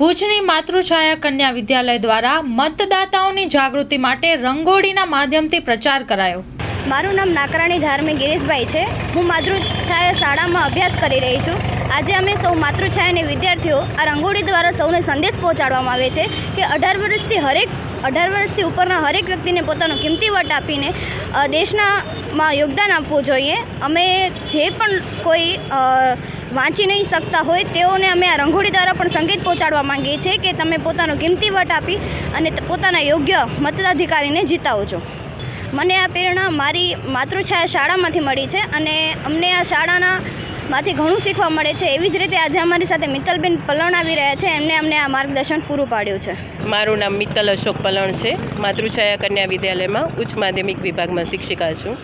ભુજની માતૃછાયા કન્યા વિદ્યાલય દ્વારા મતદાતાઓની જાગૃતિ માટે રંગોળીના માધ્યમથી પ્રચાર કરાયો. મારું નામ નાકરાણી ધાર્મિક ગિરીશભાઈ છે. હું માતૃછાયા શાળામાં અભ્યાસ કરી રહી છું. આજે અમે સૌ માતૃછાયાની વિદ્યાર્થીઓ આ રંગોળી દ્વારા સૌને સંદેશ પહોંચાડવામાં આવે છે કે અઢાર વર્ષથી હરેક અઢાર વર્ષથી ઉપરના હરેક વ્યક્તિને પોતાનો કિંમતી વટ આપીને દેશનામાં યોગદાન આપવું જોઈએ. અમે જે પણ કોઈ વાંચી નહીં શકતા હોય તેઓને અમે આ રંગોળી દ્વારા પણ સંગીત પહોંચાડવા માંગીએ છીએ કે તમે પોતાનો કિંમતી વટ આપી અને પોતાના યોગ્ય મતદાધિકારીને જીતાવો છો મને આ પ્રેરણા મારી માતૃછાયા શાળામાંથી મળી છે અને અમને આ શાળાના માંથી ઘણું શીખવા મળે છે. એવી જ રીતે આજે અમારી સાથે મિત્તલબેન પલણ આવી રહ્યા છે. એમને અમને આ માર્ગદર્શન પૂરું પાડ્યું છે. મારું નામ મિત્તલ અશોક પલણ છે. માતૃછાયા કન્યા વિદ્યાલયમાં ઉચ્ચ માધ્યમિક વિભાગમાં શિક્ષિકા છું.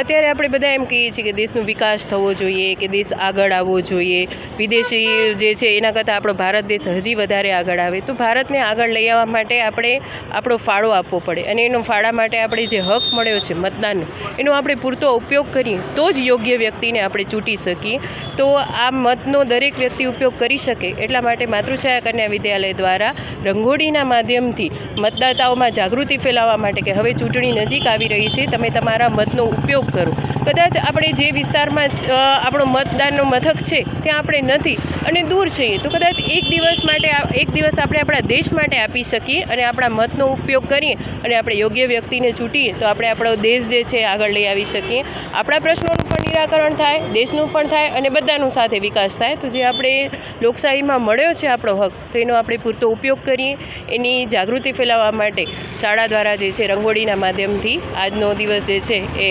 અત્યારે આપણે બધા એમ કહીએ છીએ કે દેશનો વિકાસ થવો જોઈએ, કે દેશ આગળ આવવો જોઈએ. વિદેશી જે છે, એના કરતાં આપણો ભારત દેશ હજી વધારે આગળ આવે. તો ભારતને આગળ લઈ આવવા માટે આપણે આપણો ફાળો આપવો પડે. અને એનો ફાળા માટે આપણે જે હક મળ્યો છે મતદાનનો એનો આપણે પૂરતો ઉપયોગ કરીએ તો જ યોગ્ય વ્યક્તિને આપણે ચૂંટી શકીએ. તો આ મતનો દરેક વ્યક્તિ ઉપયોગ કરી શકે. એટલા માટે માતૃછાયા કન્યા વિદ્યાલય દ્વારા રંગોળીના માધ્યમથી મતદાતાઓમાં જાગૃતિ ફેલાવવા માટે કે હવે ચૂંટણી નજીક આવી રહી છે, તમે તમારા મતનો ઉપયોગ કરો. કદાચ આપણે જે વિસ્તારમાં આપણો મતદાનનો મથક છે, ત્યાં આપણે નથી અને દૂર છીએ, તો કદાચ એક દિવસ માટે એક દિવસ આપણે આપણા દેશ માટે આપી શકીએ અને આપણા મતનો ઉપયોગ કરીએ અને આપણે યોગ્ય વ્યક્તિને ચૂંટીએ, તો આપણે આપણો દેશ જે છે આગળ લઈ આવી શકીએ. આપણા પ્રશ્નોનું પણ નિરાકરણ થાય, દેશનું પણ થાય અને બધાનું સાથે વિકાસ થાય. તો જે આપણે લોકશાહીમાં મળ્યો છે આપણો હક, તો એનો આપણે પૂરતો ઉપયોગ કરીએ. એની જાગૃતિ ફેલાવવા માટે શાળા દ્વારા જે છે રંગોળીના માધ્યમથી આજનો દિવસ જે છે એ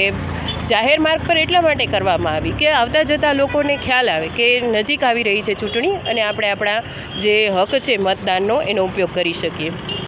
જાહેર માર્ગ પર એટલા માટે કરવામાં આવી કે આવતા જતા લોકોને ખ્યાલ આવે કે નજીક આવી રહી છે ચૂંટણી અને આપણે આપણા જે હક છે મતદાનનો એનો ઉપયોગ કરી શકીએ.